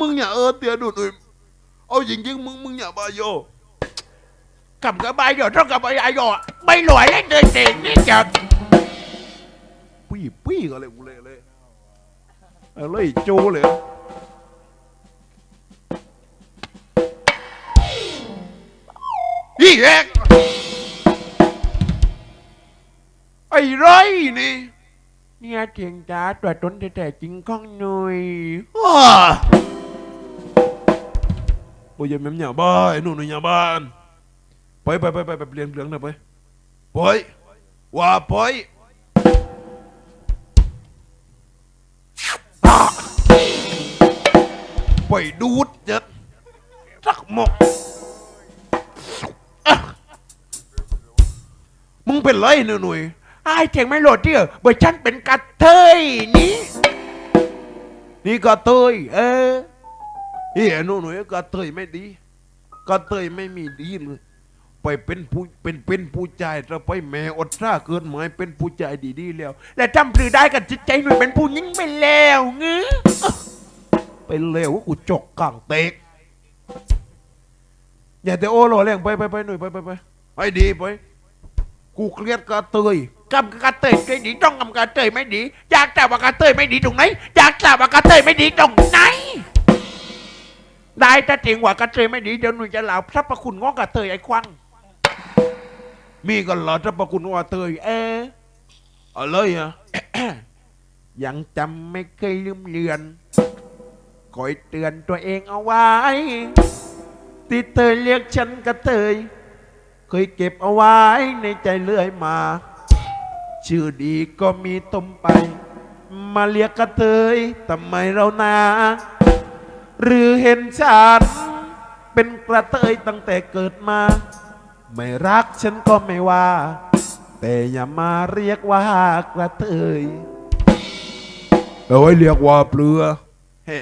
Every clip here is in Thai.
มึงอย่าเออเตียดูดอยเอาจริงๆมึงมึงอย่าบายโย cầm cái bay rồi trong cầm bay ai rồi bay lùi lên đời tiền đi chợt ปี้ปี้กันเลยกูเลยเลยอะไรโจเลยอีแอกไอ้ไรนี่ nghe chuyện trả tòa tuấn để trẻ chính con nuôi ว้า โอ้ยแม่มอย่าบ้าไอ้หนูหนูอย่าบ้านไปไปไปไปไปเปลี่ยนเรื่องหน่อยไปไปว่าไปอะไปดูดเจ็ดสักหมกมึงเป็นไรหนูหนุ่ย ai chuyện mấy lột chứ bởi chân bên cà thơi ní นี่กระเตยเออ เฮ้ยหนูยกะเตยไม่ดีกะเตยไม่มีดีเลยไปเป็นผู้เป็นเป็นผู้ใจเราไปแม่อดซ่าเกินหมายเป็นผู้ใจดีๆแล้ว และจำพลือได้กันจิตใจหนุ่มเป็นผู้ยิ่งไปแล้วเงื้อไปเลวกูจกกลางเตกอย่าแต่โอ้หล่อแรงไปไปไปหนุ่ยไปไปไปไปดีไปกูเครียดกะเตยกำกระเตยไม่ดีต้องกำกระเตยไม่ดี อยากแต่ว่ากะเตยไม่ดีตรงไหนอยากแต่ว่ากะเตยไม่ดีตรงไหน ได้แต่จริงว่ากระเทยไม่ดีเดี๋ยวหนุ่มจะเล่าพระประคุณง้อกระเทยไอ้ควังมีกันเหรอพระประคุณง้อกระเทยเออเอาเลยฮะยังจำไม่เคยลืมเลือนคอยเตือนตัวเองเอาไว้ที่เธอเรียกฉันกระเทยเคยเก็บเอาไว้ในใจเลื่อยมา ชื่อดีก็มีตมไป มาเรียกกระเทยทำไมเรานา หรือเห็นฉันเป็นกระเตยตั้งแต่เกิดมา ไม่รักฉันก็ไม่ว่า แต่อย่ามาเรียกว่ากระเตยเอาไว้เรียกว่าเปลือเฮ้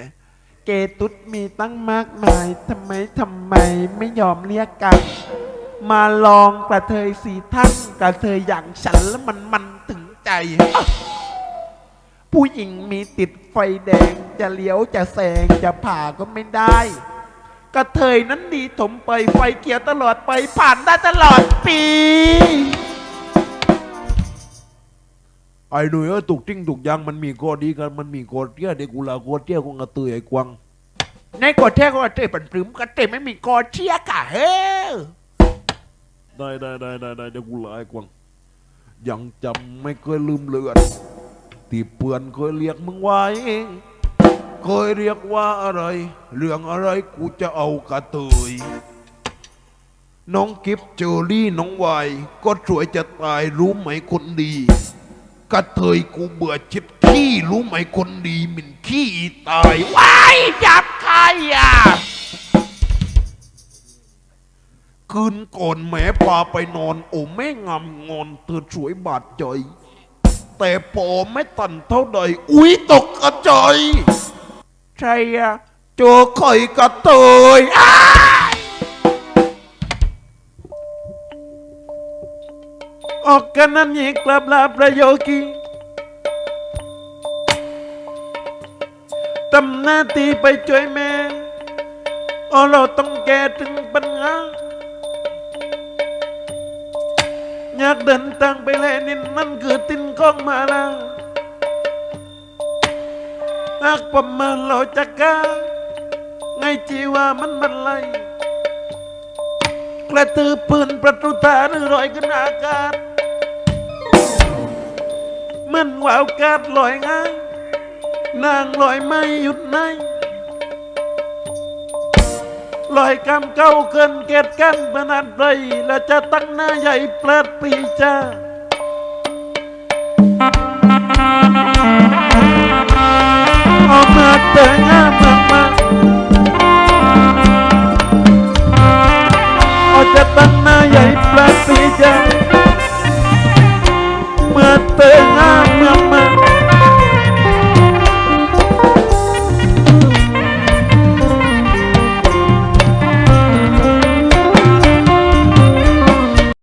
เกตุดมีตั้งมากมายทำไมทำไมไม่ยอมเรียกกัน มาลองกระเทยสีท่านกระเทยอย่างฉันแล้วมันมันถึงใจ ผู้หญิงมีติดไฟแดง จะเลี้ยวจะแซงจะผ่าก็ไม่ได้ กระเทยนั้นดีถมไปไฟเขียวตลอดไปผ่านได้ตลอดปี ไอ้หนุ่ยเออตุกจิ้งตุกยางมันมีกอดีกันมันมีกอเตี้ยเด็กกูลากอเตี้ยของกระเตยไอ้กวางในกอเทก็กระเทยปันปรึมกระเทยไม่มีกอเชียกะเฮ้ได้ได้ได้ได้ได้เด็กกูลาไอ้กวางยังจำไม่เคยลืมเลือน ที่เปื่อนเคยเรียกมึงไว้ เคยเรียกว่าอะไร เรื่องอะไรกูจะเอากระเตยน้องกิฟเจอรี่น้องวายก็สวยจะตายรู้ไหมคนดี กระเทยกูเบื่อชิดขี้รู้ไหมคนดี มินขี้ตายว้ายจับใครอะคืนก่อนแม่พาไปนอน โอ้แม่งามงอนเธอสวยบาดใจ แต่พอไม่ตันเท่าใด อุ้ยตกกระจาย ใครอะเจอไข่กระเตยอ้ายออกกันนั้นยิกลับลาประโยคีทำหน้าที่ไปช่วยแม่โอ้เราต้องแก้ถึงปัญหาอยากเดินทางไปแลนินนั่นคือตินของมาแล้ว หากประเมินเราจะกล้าไงจีว่ามันมันไลกระตือปืนประตูตาหรือลอยขึ้นอากาศ มันว่าวกาศลอยง่ายนางลอยไม่หยุดไหนลอยกำเก้าเกินเกตกันขนาดไรและจะตั้งหน้าใหญ่เปลดปีจ้า Tenha